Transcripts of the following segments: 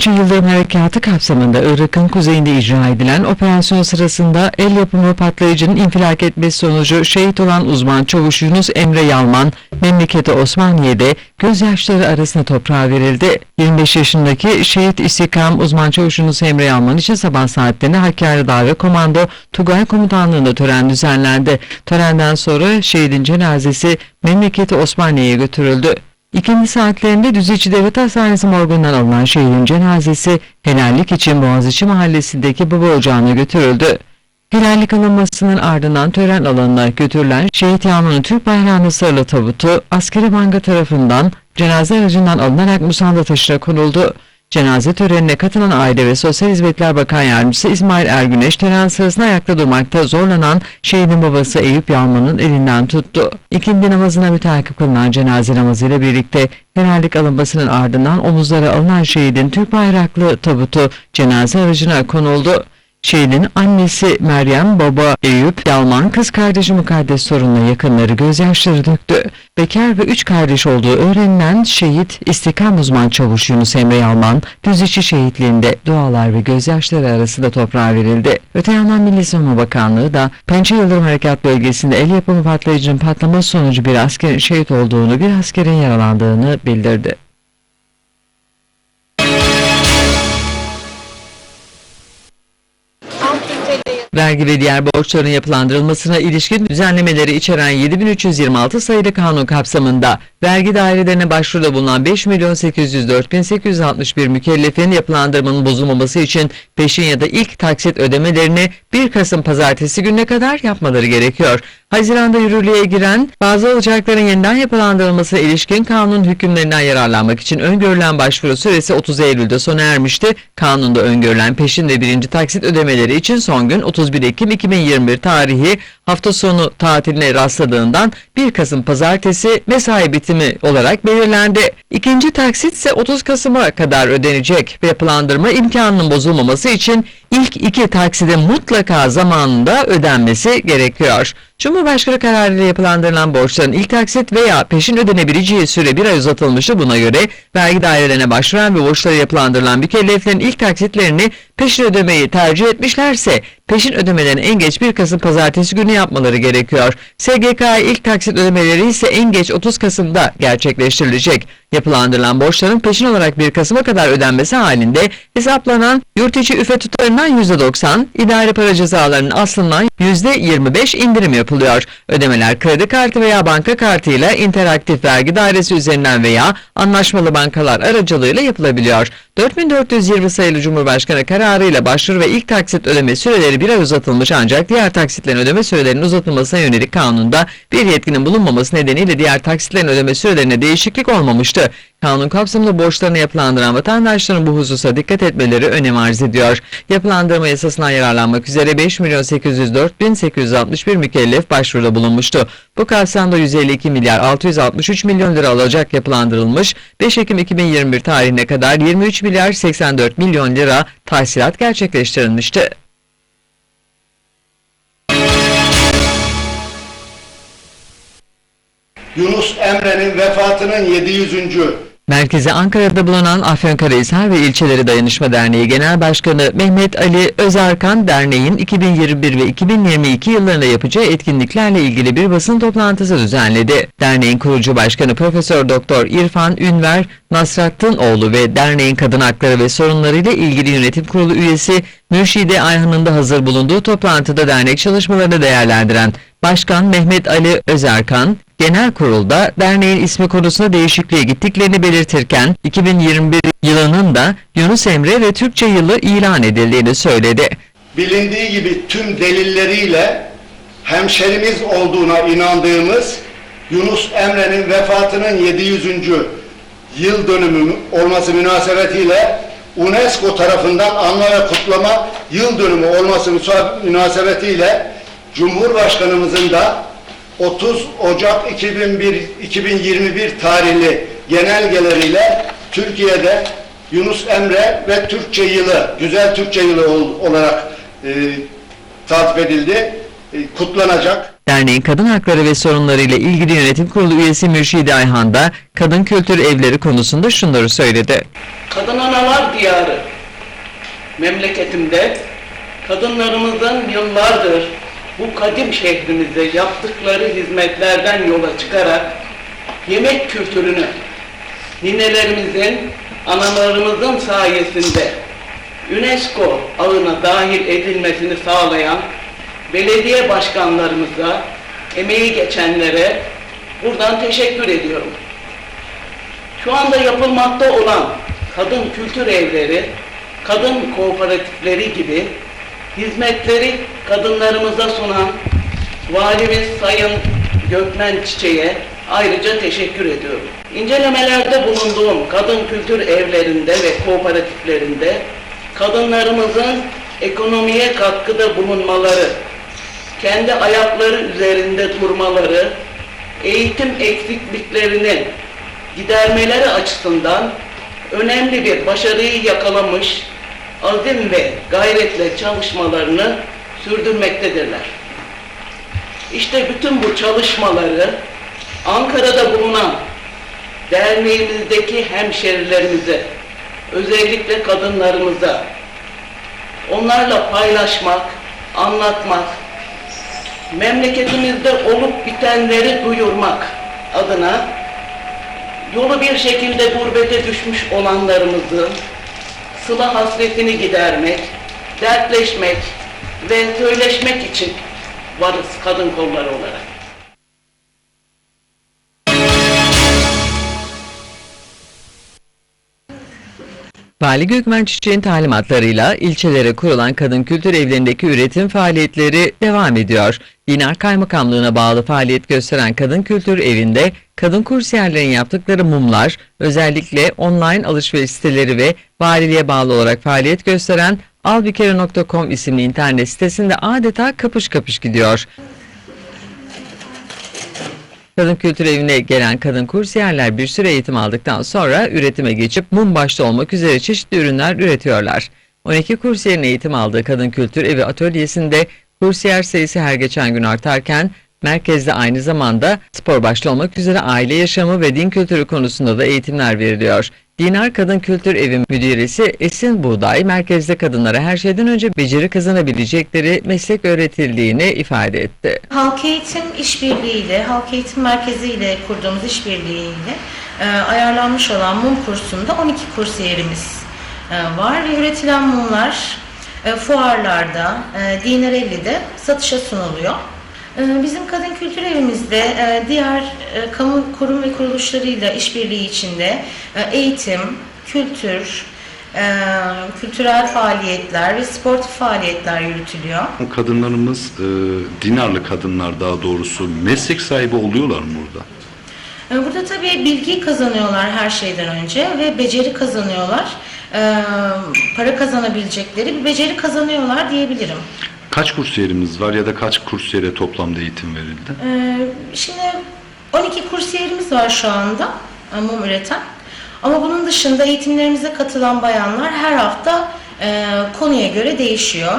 Pençe Yıldırım Harekatı kapsamında Irak'ın kuzeyinde icra edilen operasyon sırasında el yapımı patlayıcının infilak etmesi sonucu şehit olan uzman çavuş Yunus Emre Yalman, memleketi Osmaniye'de gözyaşları arasında toprağa verildi. 25 yaşındaki şehit istikam uzman çavuş Yunus Emre Yalman için sabah saatlerinde Hakkari Dağı ve Komando Tugay Komutanlığı'nda tören düzenlendi. Törenden sonra şehidin cenazesi memleketi Osmaniye'ye götürüldü. İkinci saatlerinde Düzüçü Devlet Hastanesi morgundan alınan şehidin cenazesi helallik için Boğaziçi Mahallesi'ndeki baba ocağına götürüldü. Helallik alınmasının ardından tören alanına götürülen şehit Yağmur'un Türk bayrağına sarılı tabutu askeri manga tarafından cenaze aracından alınarak musanda taşına konuldu. Cenaze törenine katılan Aile ve Sosyal Hizmetler Bakan Yardımcısı İsmail Ergüneş tören sırasında ayakta durmakta zorlanan şehidin babası Eyüp Yalman'ın elinden tuttu. İkindi namazına müteakip kılınan cenaze namazıyla birlikte helallik alınmasının ardından omuzlara alınan şehidin Türk bayraklı tabutu cenaze aracına konuldu. Şehidin annesi Meryem, baba Eyüp, Yalman, kız kardeşi Mukaddes sorunla yakınları gözyaşları döktü. Bekar ve üç kardeş olduğu öğrenilen şehit istikam uzman çavuş Yunus Emre Yalman, Düzüçü şehitliğinde dualar ve gözyaşları arasında toprağa verildi. Öte yandan Milli Savunma Bakanlığı da Pençe Yıldırım Harekat Bölgesi'nde el yapımı patlayıcının patlaması sonucu bir askerin şehit olduğunu, bir askerin yaralandığını bildirdi. Vergi ve diğer borçların yapılandırılmasına ilişkin düzenlemeleri içeren 7326 sayılı kanun kapsamında vergi dairelerine başvuruda bulunan 5 milyon 804 bin 861 mükellefin yapılandırmanın bozulmaması için peşin ya da ilk taksit ödemelerini 1 Kasım pazartesi gününe kadar yapmaları gerekiyor. Haziranda yürürlüğe giren bazı alacakların yeniden yapılandırılmasına ilişkin kanun hükümlerinden yararlanmak için öngörülen başvuru süresi 30 Eylül'de sona ermişti. Kanunda öngörülen peşin ve birinci taksit ödemeleri için son gün 31 Ekim 2021 tarihi hafta sonu tatiline rastladığından 1 Kasım pazartesi mesai bitimi olarak belirlendi. İkinci taksit ise 30 Kasım'a kadar ödenecek ve yapılandırma imkanının bozulmaması için ilk iki taksidin mutlaka zamanında ödenmesi gerekiyor. Cumhurbaşkanı kararıyla yapılandırılan borçların ilk taksit veya peşin ödenebileceği süre bir ay uzatılmıştı. Buna göre vergi dairelerine başvuran ve borçları yapılandırılan mükelleflerin ilk taksitlerini peşin ödemeyi tercih etmişlerse peşin ödemelerini en geç 1 Kasım pazartesi günü yapmaları gerekiyor. SGK ilk taksit ödemeleri ise en geç 30 Kasım'da gerçekleştirilecek. Yapılandırılan borçların peşin olarak 1 Kasım'a kadar ödenmesi halinde hesaplanan yurt içi üfe tutarından %90, idari para cezalarının aslından %25 indirim yapılıyor. Ödemeler kredi kartı veya banka kartıyla interaktif vergi dairesi üzerinden veya anlaşmalı bankalar aracılığıyla yapılabiliyor. 4420 sayılı Cumhurbaşkanı kararıyla başvuru ve ilk taksit ödeme süreleri bir ay uzatılmış ancak diğer taksitlerin ödeme sürelerinin uzatılmasına yönelik kanunda bir yetkinin bulunmaması nedeniyle diğer taksitlerin ödeme sürelerine değişiklik olmamıştı. Kanun kapsamında borçlarını yapılandıran vatandaşların bu hususa dikkat etmeleri önem arz ediyor. Yapılandırma yasasından yararlanmak üzere 5 milyon 804 bin 861 mükellef başvuruda bulunmuştu. Bu kapsamda 152 milyar 663 milyon lira alacak yapılandırılmış. 5 Ekim 2021 tarihine kadar 23 milyar 84 milyon lira tahsilat gerçekleştirilmişti. Yunus Emre'nin vefatının 700. Merkezi Ankara'da bulunan Afyonkarahisar ve İlçeleri Dayanışma Derneği Genel Başkanı Mehmet Ali Özarkan Derneği'nin 2021 ve 2022 yıllarında yapacağı etkinliklerle ilgili bir basın toplantısı düzenledi. Derneğin kurucu başkanı Profesör Doktor İrfan Ünver Nasrattınoğlu ve derneğin kadın hakları ve sorunlarıyla ilgili yönetim kurulu üyesi Mürşide Ayhan'ın da hazır bulunduğu toplantıda dernek çalışmalarını değerlendiren Başkan Mehmet Ali Özerkan, genel kurulda derneğin ismi konusunda değişikliğe gittiklerini belirtirken 2021 yılının da Yunus Emre ve Türkçe yılı ilan edildiğini söyledi. Bilindiği gibi tüm delilleriyle hemşerimiz olduğuna inandığımız Yunus Emre'nin vefatının 700. yıl dönümü olması münasebetiyle UNESCO tarafından anma ve kutlama yıl dönümü olması münasebetiyle Cumhurbaşkanımızın da 30 Ocak 2001, 2021 tarihli genelgeleriyle Türkiye'de Yunus Emre ve Türkçe yılı, güzel Türkçe yılı ol- olarak e, tatip edildi, e, kutlanacak. Derneğin kadın hakları ve sorunları ile ilgili yönetim kurulu üyesi Mürşide Ayhan da kadın kültür evleri konusunda şunları söyledi. Kadın Analar Diyarı memleketimde kadınlarımızın yıllardır bu kadim şehrimize yaptıkları hizmetlerden yola çıkarak yemek kültürünü ninelerimizin, analarımızın sayesinde UNESCO ağına dahil edilmesini sağlayan belediye başkanlarımıza, emeği geçenlere buradan teşekkür ediyorum. Şu anda yapılmakta olan kadın kültür evleri, kadın kooperatifleri gibi hizmetleri kadınlarımıza sunan Valimiz Sayın Gökmen Çiçek'e ayrıca teşekkür ediyorum. İncelemelerde bulunduğum kadın kültür evlerinde ve kooperatiflerinde kadınlarımızın ekonomiye katkıda bulunmaları, kendi ayakları üzerinde durmaları, eğitim eksikliklerini gidermeleri açısından önemli bir başarıyı yakalamış, azim ve gayretle çalışmalarını sürdürmektedirler. İşte bütün bu çalışmaları Ankara'da bulunan derneğimizdeki hemşerilerimize, özellikle kadınlarımıza, onlarla paylaşmak, anlatmak, memleketimizde olup bitenleri duyurmak adına yolu bir şekilde gurbete düşmüş olanlarımızın sıla hasretini gidermek, dertleşmek ve söyleşmek için varız kadın kolları olarak. Vali Gökmen Çiçek'in talimatlarıyla ilçelere kurulan kadın kültür evlerindeki üretim faaliyetleri devam ediyor. Dinar Kaymakamlığı'na bağlı faaliyet gösteren kadın kültür evinde kadın kursiyerlerin yaptıkları mumlar, özellikle online alışveriş siteleri ve valiliğe bağlı olarak faaliyet gösteren albikere.com isimli internet sitesinde adeta kapış kapış gidiyor. Kadın Kültür Evi'ne gelen kadın kursiyerler bir süre eğitim aldıktan sonra üretime geçip mum başta olmak üzere çeşitli ürünler üretiyorlar. 12 kursiyerin eğitim aldığı Kadın Kültür Evi atölyesinde kursiyer sayısı her geçen gün artarken merkezde aynı zamanda spor başta olmak üzere aile yaşamı ve din kültürü konusunda da eğitimler veriliyor. Dinar Kadın Kültür Evi müdiresi Esin Buğday, merkezde kadınlara her şeyden önce beceri kazanabilecekleri meslek öğretildiğini ifade etti. Halk Eğitim İşbirliği'yle, Halk Eğitim Merkezi ile kurduğumuz işbirliğiyle e, ayarlanmış olan mum kursunda 12 kursiyerimiz e, var ve üretilen mumlar e, fuarlarda, e, Dinarelli'de satışa sunuluyor. E, bizim Kadın Kültür Evimizde e, diğer e, kamu kurum ve kuruluşlarıyla işbirliği içinde e, eğitim, kültür, kültürel faaliyetler ve sportif faaliyetler yürütülüyor. Kadınlarımız, dinarlı kadınlar daha doğrusu meslek sahibi oluyorlar mı burada? Ee, Burada tabii bilgi kazanıyorlar her şeyden önce ve beceri kazanıyorlar. Ee, para kazanabilecekleri bir beceri kazanıyorlar diyebilirim. Kaç kursiyerimiz var ya da kaç kursiyere toplamda eğitim verildi? Ee, şimdi 12 kursiyerimiz var şu anda e, mum üreten. Ama bunun dışında eğitimlerimize katılan bayanlar her hafta e, konuya göre değişiyor.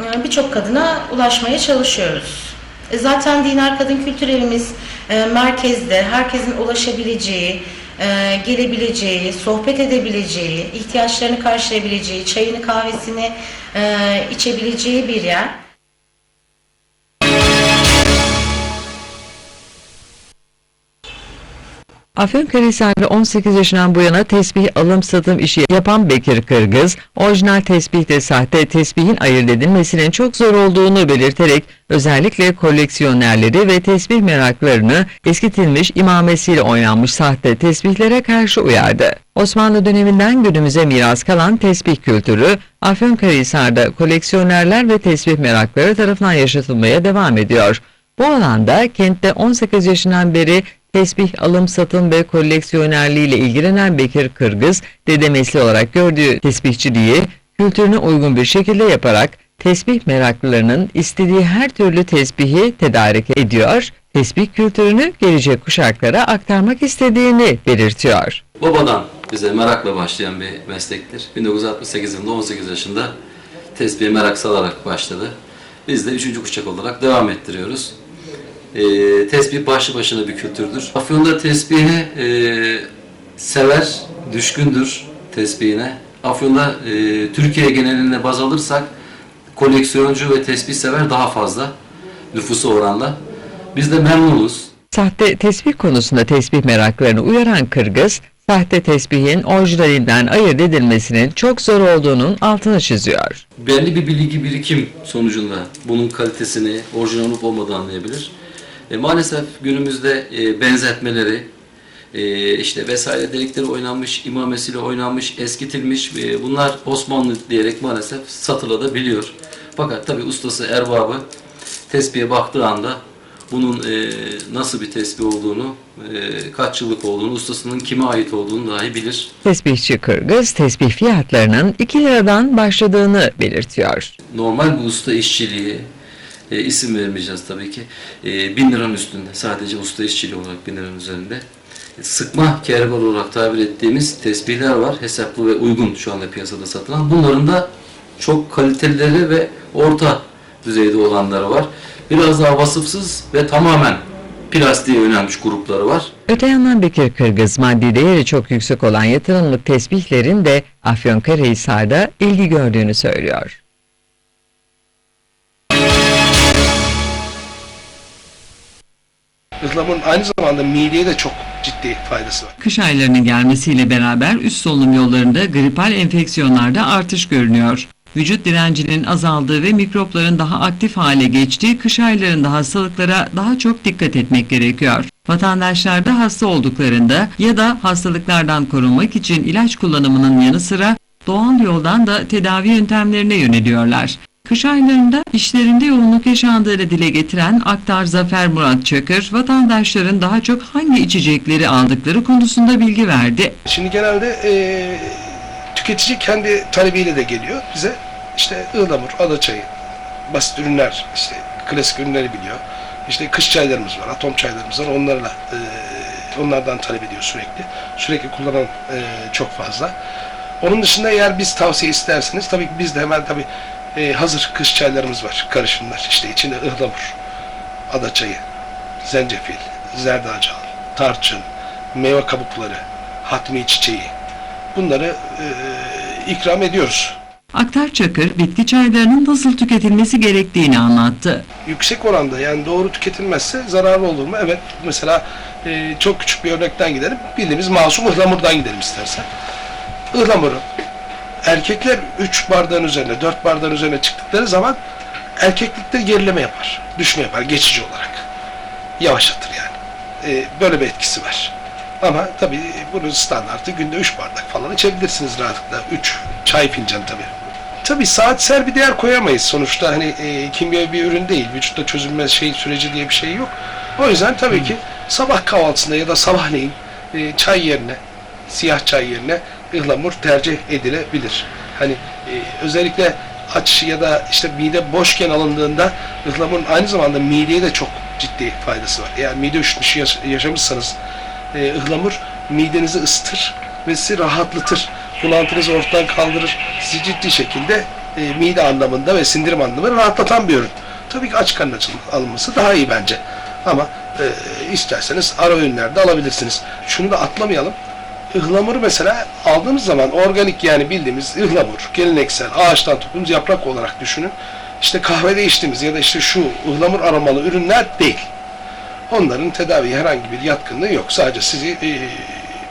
E, Birçok kadına ulaşmaya çalışıyoruz. E, Zaten Dinar Kadın Kültür Evimiz e, merkezde, herkesin ulaşabileceği, e, gelebileceği, sohbet edebileceği, ihtiyaçlarını karşılayabileceği, çayını kahvesini e, içebileceği bir yer. Afyonkarahisar'da 18 yaşından bu yana tesbih alım satım işi yapan Bekir Kırgız, orijinal tesbihte sahte tesbihin ayırt edilmesinin çok zor olduğunu belirterek özellikle koleksiyonerleri ve tesbih meraklarını eskitilmiş imamesiyle oynanmış sahte tesbihlere karşı uyardı. Osmanlı döneminden günümüze miras kalan tesbih kültürü Afyonkarahisar'da koleksiyonerler ve tesbih merakları tarafından yaşatılmaya devam ediyor. Bu alanda kentte 18 yaşından beri tesbih alım satım ve koleksiyonerliğiyle ilgilenen Bekir Kırgız, dede olarak gördüğü tesbihçiliği kültürüne uygun bir şekilde yaparak tesbih meraklılarının istediği her türlü tesbihi tedarik ediyor, tesbih kültürünü gelecek kuşaklara aktarmak istediğini belirtiyor. Babadan bize merakla başlayan bir meslektir. 1968 yılında 18 yaşında tesbihe merak salarak başladı. Biz de üçüncü kuşak olarak devam ettiriyoruz. E, tesbih başlı başına bir kültürdür. Afyon'da tesbihi e, sever, düşkündür tesbihine. Afyon'da e, Türkiye genelinde baz alırsak koleksiyoncu ve tesbih sever daha fazla nüfusu oranla. Biz de memnunuz. Sahte tesbih konusunda tesbih meraklarını uyaran Kırgız, sahte tesbihin orijinalinden ayırt edilmesinin çok zor olduğunun altını çiziyor. belli bir bilgi birikim sonucunda bunun kalitesini orijinal olup olmadığını anlayabilir. E, maalesef günümüzde e, benzetmeleri, e, işte vesaire delikleri oynanmış, imamesiyle oynanmış, eskitilmiş e, bunlar Osmanlı diyerek maalesef satılabiliyor. Fakat tabi ustası erbabı tespihe baktığı anda bunun e, nasıl bir tesbih olduğunu, e, kaç yıllık olduğunu, ustasının kime ait olduğunu dahi bilir. Tesbihçi Kırgız, tesbih fiyatlarının 2 liradan başladığını belirtiyor. normal bir usta işçiliği e, isim vermeyeceğiz tabii ki. E, bin liranın üstünde. Sadece usta işçiliği olarak bin liranın üzerinde. E, sıkma kervan olarak tabir ettiğimiz tesbihler var. Hesaplı ve uygun şu anda piyasada satılan. Bunların da çok kalitelileri ve orta düzeyde olanları var. Biraz daha vasıfsız ve tamamen plastiğe yönelmiş grupları var. Öte yandan Bekir Kırgız, maddi değeri çok yüksek olan yatırımlık tesbihlerin de Afyonkarahisar'da ilgi gördüğünü söylüyor. Ihlamurun aynı zamanda mideye de çok ciddi faydası var. Kış aylarının gelmesiyle beraber üst solunum yollarında gripal enfeksiyonlarda artış görünüyor. Vücut direncinin azaldığı ve mikropların daha aktif hale geçtiği kış aylarında hastalıklara daha çok dikkat etmek gerekiyor. Vatandaşlar da hasta olduklarında ya da hastalıklardan korunmak için ilaç kullanımının yanı sıra doğal yoldan da tedavi yöntemlerine yöneliyorlar. Kış aylarında işlerinde yoğunluk yaşandığını dile getiren Aktar Zafer Murat Çakır, vatandaşların daha çok hangi içecekleri aldıkları konusunda bilgi verdi. Şimdi genelde eee, tüketici kendi talebiyle de geliyor bize. İşte ıhlamur, adaçayı, basit ürünler, işte klasik ürünleri biliyor. İşte kış çaylarımız var, atom çaylarımız var. Onlarla eee, onlardan talep ediyor sürekli. Sürekli kullanan eee, çok fazla. Onun dışında eğer biz tavsiye isterseniz tabii biz de hemen tabii eee, hazır kış çaylarımız var, karışımlar. İşte içinde ıhlamur, adaçayı, zencefil, zerdeçal, tarçın, meyve kabukları, hatmi çiçeği. Bunları eee, ikram ediyoruz. Aktar Çakır, bitki çaylarının nasıl tüketilmesi gerektiğini anlattı. Yüksek oranda yani doğru tüketilmezse zararlı olur mu? Evet. Mesela eee, çok küçük bir örnekten gidelim. Bildiğimiz masum ıhlamurdan gidelim istersen. Ihlamuru erkekler 3 bardağın üzerine, 4 bardağın üzerine çıktıkları zaman erkeklikte gerileme yapar. Düşme yapar geçici olarak. Yavaşlatır yani. Eee, böyle bir etkisi var. Ama tabii bunun standartı günde 3 bardak falan içebilirsiniz rahatlıkla. 3 çay fincanı tabii. Tabii saatsel bir değer koyamayız sonuçta hani e, kimya bir ürün değil. Vücutta çözülme şey süreci diye bir şey yok. O yüzden tabii ki sabah kahvaltısında ya da sabahleyin e, çay yerine, siyah çay yerine ıhlamur tercih edilebilir. Hani e, özellikle aç ya da işte mide boşken alındığında ıhlamurun aynı zamanda mideye de çok ciddi faydası var. Eğer mide üşütmüşü yaş- yaşamışsanız e, ıhlamur midenizi ısıtır ve sizi rahatlatır. Bulantınızı ortadan kaldırır. Sizi ciddi şekilde e, mide anlamında ve sindirim anlamında rahatlatan bir ürün. Tabii ki aç karnına alınması daha iyi bence. Ama e, isterseniz ara öğünlerde alabilirsiniz. Şunu da atlamayalım. Ihlamuru mesela aldığımız zaman organik yani bildiğimiz ıhlamur, geleneksel ağaçtan topladığımız yaprak olarak düşünün. İşte kahvede içtiğimiz ya da işte şu ıhlamur aromalı ürünler değil. Onların tedavi herhangi bir yatkınlığı yok. Sadece sizi e,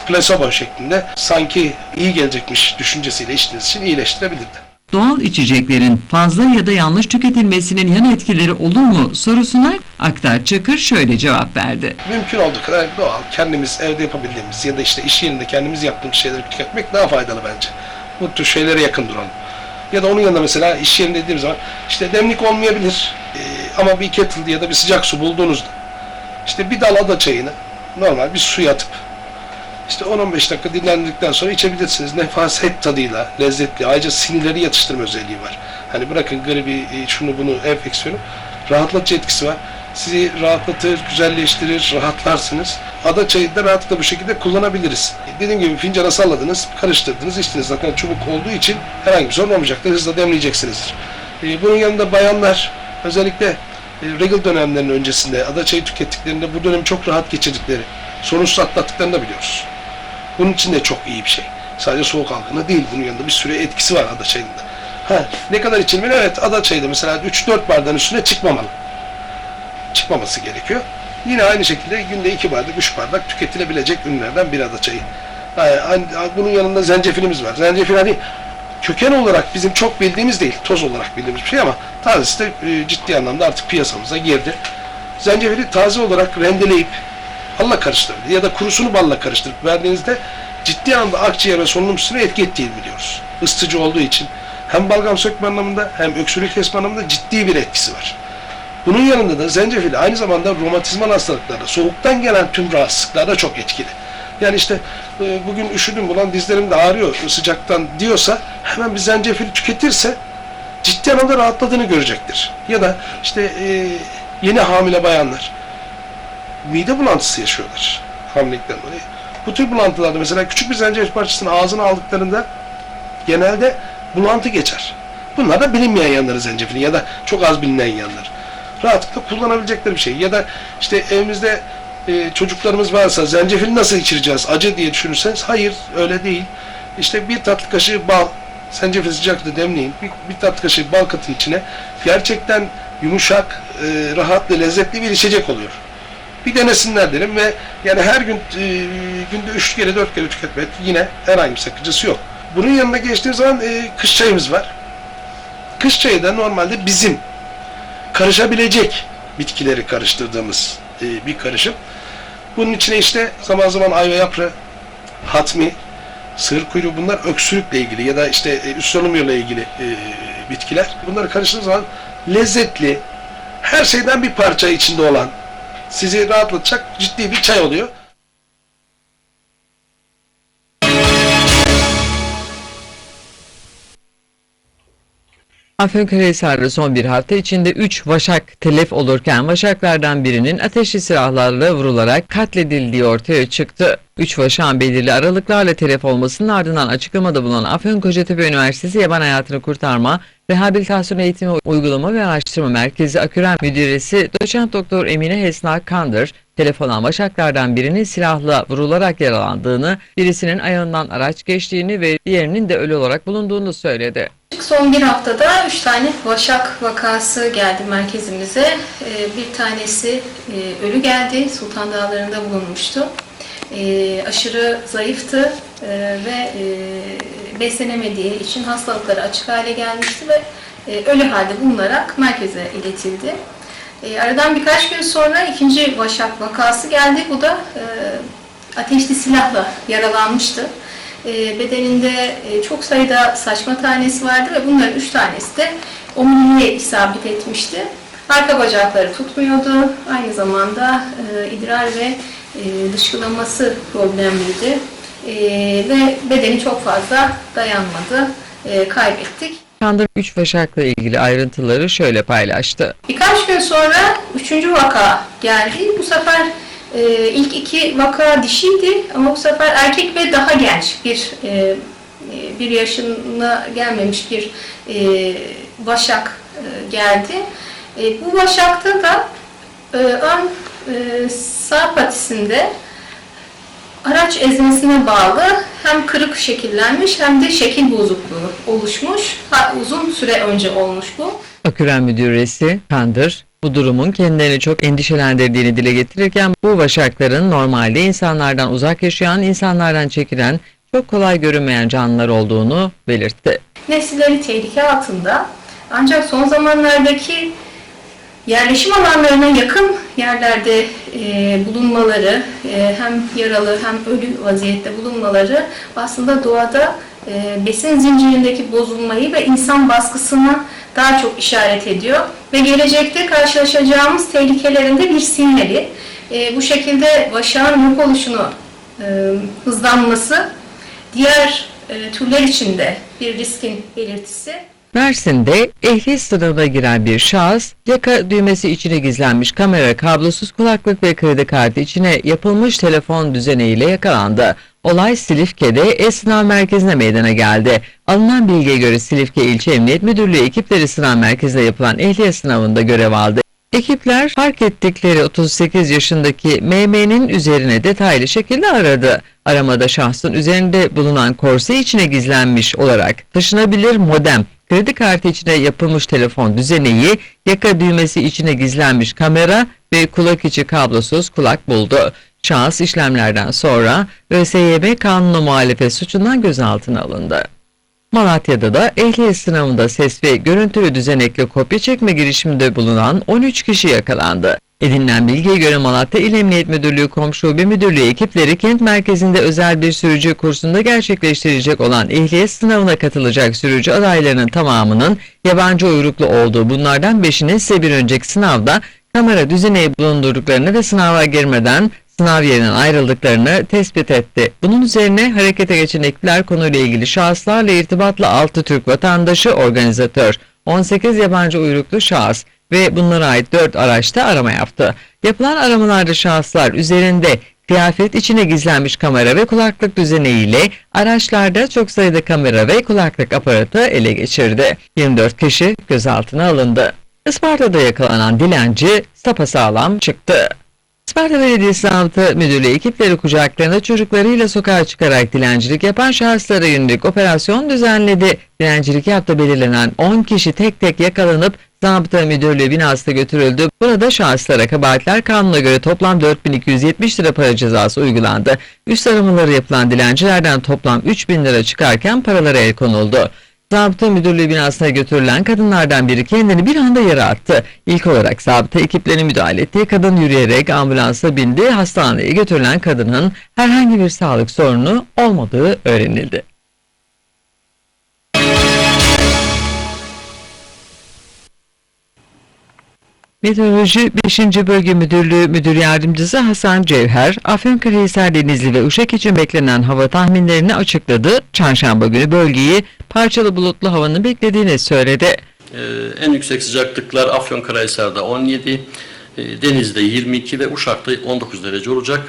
plasebo şeklinde sanki iyi gelecekmiş düşüncesiyle içtiğiniz için iyileştirebilir de. Doğal içeceklerin fazla ya da yanlış tüketilmesinin yan etkileri olur mu sorusuna Aktar Çakır şöyle cevap verdi. Mümkün olduğu kadar doğal, kendimiz evde yapabildiğimiz ya da işte iş yerinde kendimiz yaptığımız şeyleri tüketmek daha faydalı bence. Bu tür şeylere yakın duralım. Ya da onun yanında mesela iş yerinde dediğim zaman işte demlik olmayabilir e, ama bir kettle ya da bir sıcak su bulduğunuzda işte bir dal ada çayını normal bir suya atıp işte 10-15 dakika dinlendirdikten sonra içebilirsiniz. Nefaset tadıyla, lezzetli. Ayrıca sinirleri yatıştırma özelliği var. Hani bırakın gribi, e, şunu bunu, enfeksiyonu. Rahatlatıcı etkisi var. Sizi rahatlatır, güzelleştirir, rahatlarsınız. Ada çayı da rahatlıkla bu şekilde kullanabiliriz. Dediğim gibi fincana salladınız, karıştırdınız, içtiniz. Zaten çubuk olduğu için herhangi bir sorun olmayacaktır. Hızla demleyeceksinizdir. E, bunun yanında bayanlar özellikle e, regal dönemlerinin öncesinde adaçayı tükettiklerinde bu dönemi çok rahat geçirdikleri, sorunsuz atlattıklarını da biliyoruz. Bunun için de çok iyi bir şey. Sadece soğuk algını değil, bunun yanında bir sürü etkisi var adaçayında. Ha, ne kadar içilmeli? Evet, adaçayı da mesela 3-4 bardağın üstüne çıkmamalı. Çıkmaması gerekiyor. Yine aynı şekilde günde 2 bardak, 3 bardak tüketilebilecek ürünlerden bir adaçayı. Ha, aynı- bunun yanında zencefilimiz var. Zencefil hani köken olarak bizim çok bildiğimiz değil, toz olarak bildiğimiz bir şey ama tazesi de e, ciddi anlamda artık piyasamıza girdi. Zencefili taze olarak rendeleyip balla karıştırıp ya da kurusunu balla karıştırıp verdiğinizde ciddi anlamda akciğer ve solunum sistemine etki ettiğini biliyoruz. Isıtıcı olduğu için hem balgam sökme anlamında hem öksürük kesme anlamında ciddi bir etkisi var. Bunun yanında da zencefil aynı zamanda romatizmal hastalıklarda, soğuktan gelen tüm rahatsızlıklarda çok etkili. Yani işte e, bugün üşüdüm ulan dizlerim de ağrıyor sıcaktan diyorsa hemen bir zencefil tüketirse ciddi anlamda rahatladığını görecektir. Ya da işte e, yeni hamile bayanlar mide bulantısı yaşıyorlar hamilelikten dolayı. Bu tür bulantılarda mesela küçük bir zencefil parçasını ağzına aldıklarında genelde bulantı geçer. Bunlar da bilinmeyen yanları zencefilin ya da çok az bilinen yanları. Rahatlıkla kullanabilecekleri bir şey. Ya da işte evimizde e, çocuklarımız varsa zencefil nasıl içireceğiz acı diye düşünürseniz hayır öyle değil. İşte bir tatlı kaşığı bal, zencefil sıcakta demleyin. Bir, bir tatlı kaşığı bal katın içine. Gerçekten yumuşak, e, rahat ve lezzetli bir içecek oluyor. Bir denesinler derim ve yani her gün e, günde üç kere dört kere tüketmek yine herhangi bir sakıncası yok. Bunun yanına geçtiğimiz zaman e, kış çayımız var. Kış çayı da normalde bizim karışabilecek bitkileri karıştırdığımız e, bir karışım. Bunun içine işte zaman zaman ayva yaprağı, hatmi, sığır kuyruğu bunlar öksürükle ilgili ya da işte e, üst solunum yolu ile ilgili e, bitkiler. Bunları karıştırdığı zaman lezzetli, her şeyden bir parça içinde olan, sizi rahatlatacak ciddi bir çay oluyor. Afyonkarahisar'da son bir hafta içinde 3 vaşak telef olurken vaşaklardan birinin ateşli silahlarla vurularak katledildiği ortaya çıktı. 3 vaşağın belirli aralıklarla telef olmasının ardından açıklamada bulunan Afyonkarahisar Üniversitesi Yaban Hayatını Kurtarma, Rehabilitasyon Eğitimi Uygulama ve Araştırma Merkezi Aküren Müdüresi Doçent Doktor Emine Hesna Kandır, telef olan vaşaklardan birinin silahla vurularak yaralandığını, birisinin ayağından araç geçtiğini ve diğerinin de ölü olarak bulunduğunu söyledi. Son bir haftada üç tane vaşak vakası geldi merkezimize. Ee, Bir tanesi e, ölü geldi, Sultan Dağları'nda bulunmuştu. Ee, Aşırı zayıftı e, ve e, beslenemediği için hastalıkları açık hale gelmişti ve ölü halde bulunarak merkeze iletildi. Aradan birkaç gün sonra ikinci vaşak vakası geldi. Bu da ateşli silahla yaralanmıştı. E, bedeninde e, çok sayıda saçma tanesi vardı ve bunların üç tanesi de omuriliğe isabet etmişti. Arka bacakları tutmuyordu. Aynı zamanda e, idrar ve e, dışkılaması problemliydi. Ve bedeni çok fazla dayanmadı. Kaybettik. Kandır 3 vaşakla ilgili ayrıntıları şöyle paylaştı. Birkaç gün sonra üçüncü vaka geldi. Bu sefer e, ilk iki vaka dişiydi ama bu sefer erkek ve daha genç bir e, e, bir yaşına gelmemiş bir e, vaşak e, geldi. E, bu vaşakta da e, ön e, sağ patisinde araç ezmesine bağlı hem kırık şekillenmiş hem de şekil bozukluğu oluşmuş. Ha, uzun süre önce olmuş bu. Aküren Müdüresi Kandır, bu durumun kendilerini çok endişelendirdiğini dile getirirken bu vaşakların normalde insanlardan uzak yaşayan, insanlardan çekilen, çok kolay görünmeyen canlılar olduğunu belirtti. nesilleri tehlike altında. Ancak son zamanlardaki yerleşim alanlarına yakın yerlerde e, bulunmaları, e, hem yaralı hem ölü vaziyette bulunmaları aslında doğada e, besin zincirindeki bozulmayı ve insan baskısına daha çok işaret ediyor. Ve gelecekte karşılaşacağımız tehlikelerin de bir sinyali. E, bu şekilde vaşağın yok oluşunu e, hızlanması diğer e, türler için de bir riskin belirtisi. Mersin'de ehliyet sınavına giren bir şahıs, yaka düğmesi içine gizlenmiş kamera, kablosuz kulaklık ve kredi kartı içine yapılmış telefon düzeneğiyle yakalandı. Olay Silifke'de e-sınav merkezine meydana geldi. Alınan bilgiye göre Silifke İlçe Emniyet Müdürlüğü ekipleri sınav merkezinde yapılan ehliyet sınavında görev aldı. Ekipler fark ettikleri 38 yaşındaki MM'nin üzerine detaylı şekilde aradı. Aramada şahsın üzerinde bulunan korse içine gizlenmiş olarak taşınabilir modem, kredi kartı içine yapılmış telefon düzeneği, yaka düğmesi içine gizlenmiş kamera ve kulak içi kablosuz kulak buldu. Şahıs işlemlerden sonra ÖSYM kanunu muhalefet suçundan gözaltına alındı. Malatya'da da ehliyet sınavında ses ve görüntülü düzenekli kopya çekme girişiminde bulunan 13 kişi yakalandı. Edinilen bilgiye göre Malatya İl Emniyet Müdürlüğü Komşu Şube Müdürlüğü ekipleri kent merkezinde özel bir sürücü kursunda gerçekleştirilecek olan ehliyet sınavına katılacak sürücü adaylarının tamamının yabancı uyruklu olduğu bunlardan 5'inin ise bir önceki sınavda kamera düzeneği bulundurduklarını ve sınava girmeden sınav yerinden ayrıldıklarını tespit etti. Bunun üzerine harekete geçen ekipler konuyla ilgili şahıslarla irtibatla 6 Türk vatandaşı organizatör, 18 yabancı uyruklu şahıs ve bunlara ait 4 araçta arama yaptı. Yapılan aramalarda şahıslar üzerinde kıyafet içine gizlenmiş kamera ve kulaklık düzeneğiyle araçlarda çok sayıda kamera ve kulaklık aparatı ele geçirdi. 24 kişi gözaltına alındı. Isparta'da yakalanan dilenci sapasağlam çıktı. Isparta Belediyesi Zabıta Müdürlüğü ekipleri kucaklarında çocuklarıyla sokağa çıkarak dilencilik yapan şahıslara yönelik operasyon düzenledi. Dilencilik yaptığı belirlenen 10 kişi tek tek yakalanıp Zabıta Müdürlüğü binasına götürüldü. Burada şahıslara kabahatler kanuna göre toplam 4270 lira para cezası uygulandı. Üst aramaları yapılan dilencilerden toplam 3000 lira çıkarken paralara el konuldu. Zabıta Müdürlüğü binasına götürülen kadınlardan biri kendini bir anda yere attı. İlk olarak zabıta ekiplerinin müdahale ettiği kadın yürüyerek ambulansa bindi. Hastaneye götürülen kadının herhangi bir sağlık sorunu olmadığı öğrenildi. Meteoroloji 5. Bölge Müdürlüğü Müdür Yardımcısı Hasan Cevher, Afyonkarahisar Denizli ve Uşak için beklenen hava tahminlerini açıkladı. Çarşamba günü bölgeyi parçalı bulutlu havanın beklediğini söyledi. Ee, en yüksek sıcaklıklar Afyonkarahisar'da 17, e, Deniz'de 22 ve Uşak'ta 19 derece olacak.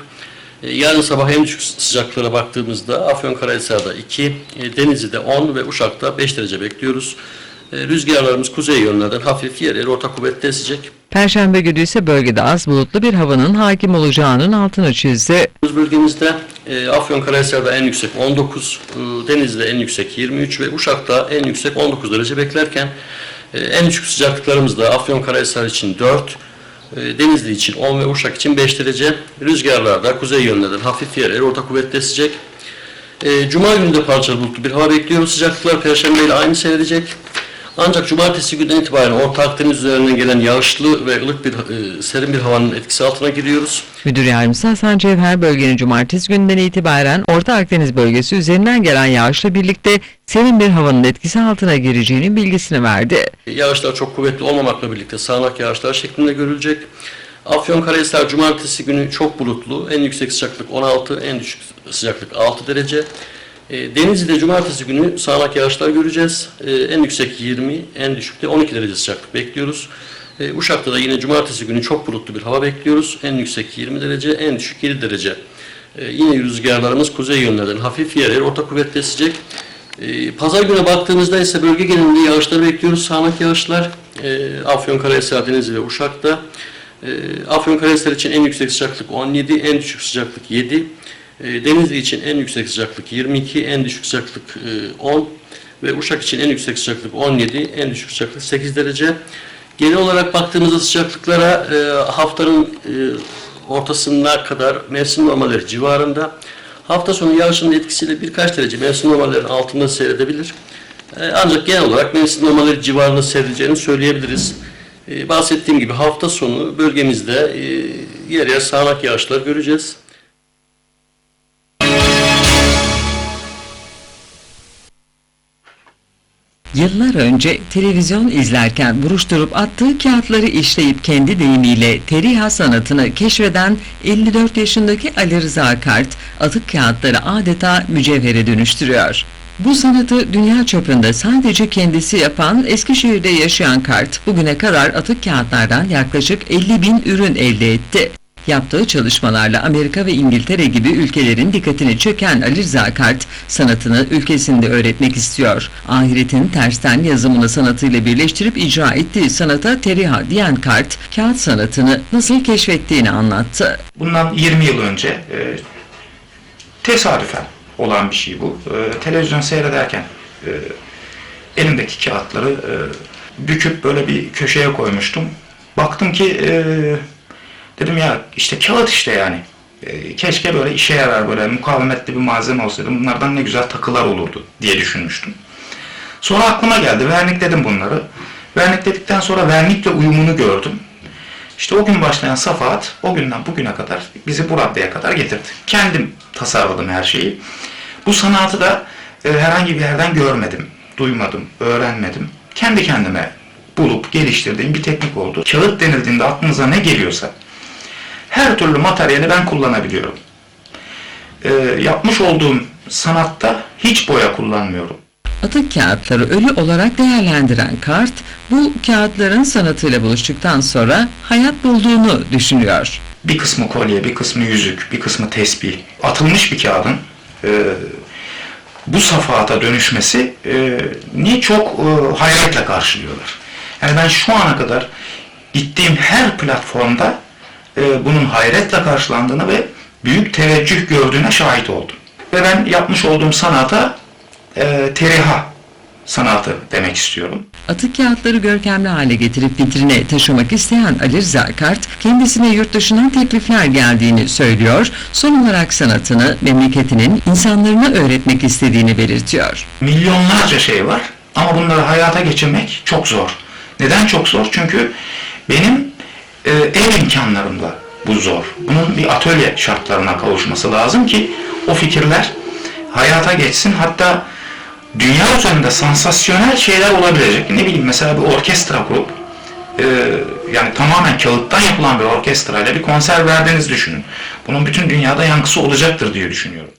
E, Yarın sabah en düşük sıcaklıklara baktığımızda Afyonkarahisar'da 2, e, Denizli'de 10 ve Uşak'ta 5 derece bekliyoruz. E, Rüzgarlarımız kuzey yönlerden hafif yer orta kuvvetli esecek. Perşembe günü ise bölgede az bulutlu bir havanın hakim olacağının altını çizdi. Bölgemizde e, Afyonkarahisar'da en yüksek 19, e, Denizli'de en yüksek 23 ve Uşak'ta en yüksek 19 derece beklerken e, en düşük sıcaklıklarımız da Afyonkarahisar için 4, e, Denizli için 10 ve Uşak için 5 derece. Rüzgarlar da kuzey yönlerden hafif yer orta kuvvetli esecek. E, Cuma günü de parçalı bulutlu bir hava bekliyoruz. Sıcaklıklar Perşembe ile aynı seyredecek. Ancak cumartesi günden itibaren Orta Akdeniz üzerinden gelen yağışlı ve ılık bir e, serin bir havanın etkisi altına giriyoruz. Müdür Yardımcısı Hasan Cevher bölgenin cumartesi günden itibaren Orta Akdeniz bölgesi üzerinden gelen yağışla birlikte serin bir havanın etkisi altına gireceğinin bilgisini verdi. Yağışlar çok kuvvetli olmamakla birlikte sağanak yağışlar şeklinde görülecek. Afyonkarahisar cumartesi günü çok bulutlu. En yüksek sıcaklık 16, en düşük sıcaklık 6 derece. E, Denizli'de cumartesi günü sağanak yağışlar göreceğiz. E, en yüksek 20, en düşükte 12 derece sıcaklık bekliyoruz. E, Uşak'ta da yine cumartesi günü çok bulutlu bir hava bekliyoruz. En yüksek 20 derece, en düşük 7 derece. Yine rüzgarlarımız kuzey yönlerden hafif yer yer orta kuvvetli esecek. Pazar günü baktığımızda ise bölge genelinde yağışları bekliyoruz. Sağanak yağışlar Afyonkarahisar, Denizli ve Uşak'ta. Afyonkarahisar için en yüksek sıcaklık 17, en düşük sıcaklık 7. E, Denizli için en yüksek sıcaklık 22, en düşük sıcaklık e, 10 ve Uşak için en yüksek sıcaklık 17, en düşük sıcaklık 8 derece. Genel olarak baktığımızda sıcaklıklara e, haftanın e, ortasına kadar mevsim normalleri civarında. Hafta sonu yağışın etkisiyle birkaç derece mevsim normallerin altında seyredebilir. E, ancak genel olarak mevsim normalleri civarında seyredeceğini söyleyebiliriz. E, bahsettiğim gibi hafta sonu bölgemizde e, yer yer sağanak yağışlar göreceğiz. Yıllar önce televizyon izlerken buruşturup attığı kağıtları işleyip kendi deyimiyle teriha sanatını keşfeden 54 yaşındaki Ali Rıza Kart atık kağıtları adeta mücevhere dönüştürüyor. Bu sanatı dünya çapında sadece kendisi yapan Eskişehir'de yaşayan Kart bugüne kadar atık kağıtlardan yaklaşık 50 bin ürün elde etti. Yaptığı çalışmalarla Amerika ve İngiltere gibi ülkelerin dikkatini çeken Ali Rıza Kart sanatını ülkesinde öğretmek istiyor. Ahiretin tersten yazımını sanatıyla birleştirip icra ettiği sanata teriha diyen Kart, kağıt sanatını nasıl keşfettiğini anlattı. Bundan 20 yıl önce e, tesadüfen olan bir şey bu. E, televizyon seyrederken e, elimdeki kağıtları e, büküp böyle bir köşeye koymuştum. Baktım ki e, dedim ya işte kağıt işte yani. E, keşke böyle işe yarar böyle mukavemetli bir malzeme olsaydı bunlardan ne güzel takılar olurdu diye düşünmüştüm. Sonra aklıma geldi vernikledim bunları. Vernikledikten sonra vernikle uyumunu gördüm. İşte o gün başlayan safahat o günden bugüne kadar bizi bu raddeye kadar getirdi. Kendim tasarladım her şeyi. Bu sanatı da e, herhangi bir yerden görmedim, duymadım, öğrenmedim. Kendi kendime bulup geliştirdiğim bir teknik oldu. Kağıt denildiğinde aklınıza ne geliyorsa her türlü materyali ben kullanabiliyorum. E, yapmış olduğum sanatta hiç boya kullanmıyorum. Atık kağıtları ölü olarak değerlendiren Kart, bu kağıtların sanatıyla buluştuktan sonra hayat bulduğunu düşünüyor. bir kısmı kolye, bir kısmı yüzük, bir kısmı tesbih. Atılmış bir kağıdın e, bu safhata dönüşmesi e, ni çok e, hayretle karşılıyorlar. Yani ben şu ana kadar gittiğim her platformda e, bunun hayretle karşılandığını ve büyük teveccüh gördüğüne şahit oldum. Ve ben yapmış olduğum sanata e, teriha sanatı demek istiyorum. Atık kağıtları görkemli hale getirip vitrine taşımak isteyen Ali Rıza Kart, kendisine yurt dışından teklifler geldiğini söylüyor, son olarak sanatını memleketinin insanlarına öğretmek istediğini belirtiyor. milyonlarca şey var ama bunları hayata geçirmek çok zor. Neden çok zor? Çünkü benim e, ev imkanlarımda bu zor. Bunun bir atölye şartlarına kavuşması lazım ki o fikirler hayata geçsin. Hatta dünya üzerinde sansasyonel şeyler olabilecek. Ne bileyim mesela bir orkestra kurup e, yani tamamen kağıttan yapılan bir orkestrayla bir konser verdiğinizi düşünün. Bunun bütün dünyada yankısı olacaktır diye düşünüyorum.